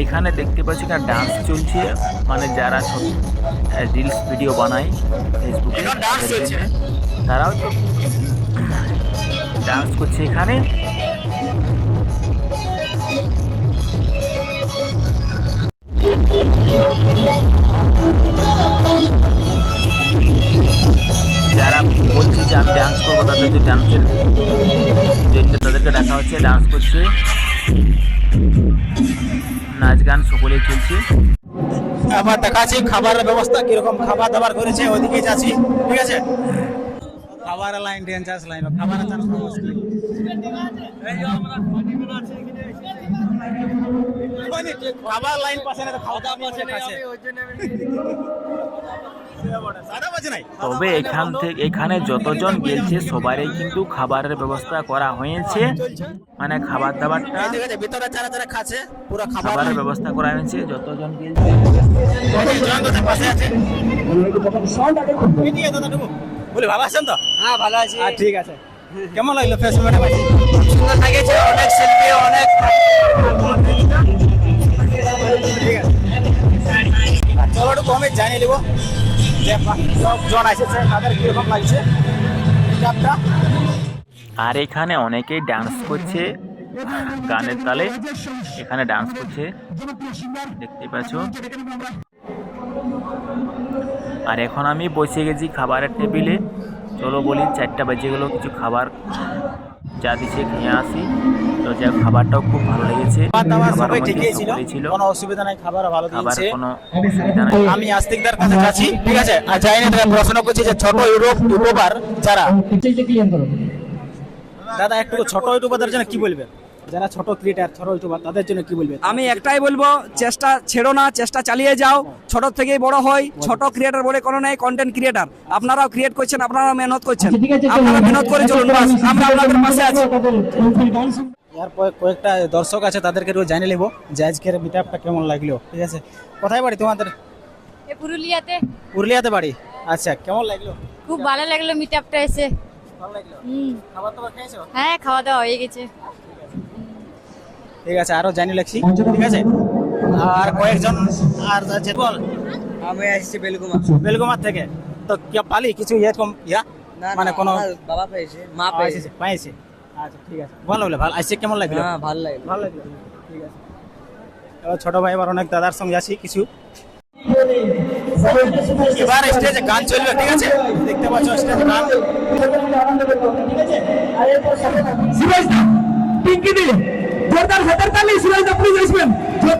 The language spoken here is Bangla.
এইখানে দেখতে পাচ্ছি একটা ডান্স চলছে। মানে যারা ছবি রিলস ভিডিও বানায় ফেসবুকে এখন। তারাও তো ডান্স করছে এখানে। যারা বলছে যে আমি ডান্স করব তাদের ডান্সের জন্য তাদেরকে ডাকা হচ্ছে ডান্স করছে। গান সকলেই চলছে। আবার দেখাচ্ছি খাবারের ব্যবস্থা কীরকম খাবার দাবার করেছে ওদিকে যাচ্ছি, ঠিক আছে? খাবার লাইন ট্রেন চাষ লাইন খাবার চান্স মুশকিল খাবার লাইন পাশে না খাওয়া দাওয়া পাশে আছে বাজে নাই তবে এখান থেকে এখানে যতজন গেছে সবারই কিন্তু খাবারের ব্যবস্থা করা হয়েছে। মানে খাবার দাবারটা ঠিক আছে ভিতরে যারা যারা খাচ্ছে পুরো খাবার খাবারের ব্যবস্থা করা হয়েছে যতজন গেছে ভালো আছেন তো? হ্যাঁ ভালো আছি। ঠিক আছে। কেমন লাগল সুন্দর থাকেছে অনেক শিল্পী অনেক ঠিক আছে। আর চলো একটু কমে জানিয়ে নেব আর এখানে অনেকেই ডান্স করছে গানের তালে। এখানে ডান্স করছে। দেখতে পাচ্ছ? আর এখন আমি বসে গেছি খাবারের টেবিলে। চলো বলি, চারটা বেজে গেলো, কিছু খাবার যা দিচ্ছে খেয়ে আসি। তো যা খাবারটাও খুব ভালো লেগেছে। সবাই ঠিকই ছিল। কোনো অসুবিধা নাই খাবার ভালো খাবার দিয়েছে। কোনো অসুবিধা নাই। আমি আস্তিকদার কাছে যাচ্ছি ঠিক আছে? আর যাইনি তারা প্রশ্ন করছি যে ছোট ইউরোপ ইউটিউবার যারা দাদা একটু ছোট ইউটিউবারদের জন্য কি বলবেন? যারা ছোট ক্রিয়েটার ছোট ইউটিউবার তাদের জন্য কি বলবে? আমি একটাই বলব চেষ্টা ছেড়ো না চেষ্টা চালিয়ে যাও। ছোট থেকেই বড় হয় ছোট ক্রিয়েটার বলে কোনো নেই কন্টেন্ট ক্রিয়েটার আপনারাও ক্রিয়েট করছেন আপনারাও মেহনত করছেন। আপনারা মেহনত করে চলুন বাস আমরা আপনাদের পাশে আছি। এর পরে কয়েকটা দর্শক আছে তাদেরকে একটু জানিয়ে নেব যে আজকের মিট আপটা কেমন লাগল। ঠিক আছে? কোথায় বাড়ি তোমাদের? এ পুরুলিয়াতে। পুরুলিয়াতে বাড়ি? আচ্ছা কেমন লাগল? খুব ভালো লাগল মিট আপটা এসে। ভালো লাগল? হুম। খাবার দাবার খেয়েছো হ্যাঁ খাওয়া দাওয়া হয়ে গেছে। ঠিক আছে আরও জানিয়ে রাখছি। ঠিক আছে? আর কয়েকজন আর যাচ্ছে বল। আমি আসছি বেলগুমা। বেলগুমার থেকে। তো কি পালি? কিছু ইয়ে কম ইয়া? মানে কোনো বাবা পেয়েছে মা পাইছে। পাইছে আচ্ছা ঠিক আছে। ভালো লাগল ভালো। আজকে কেমন লাগল? হ্যাঁ ভালো লাগল। ভালো লাগল। ঠিক আছে। এবার ছোট ভাই আবার অনেক দাদার সঙ্গে আছি কিছু। এবার স্টেজে গান চলবে ঠিক আছে? দেখতে পাচ্ছ স্টেজে গান। সুরেশ দা পিঙ্কি দি। पिंकी दिले जोरदार सतरतालीस रन जपली जैसमन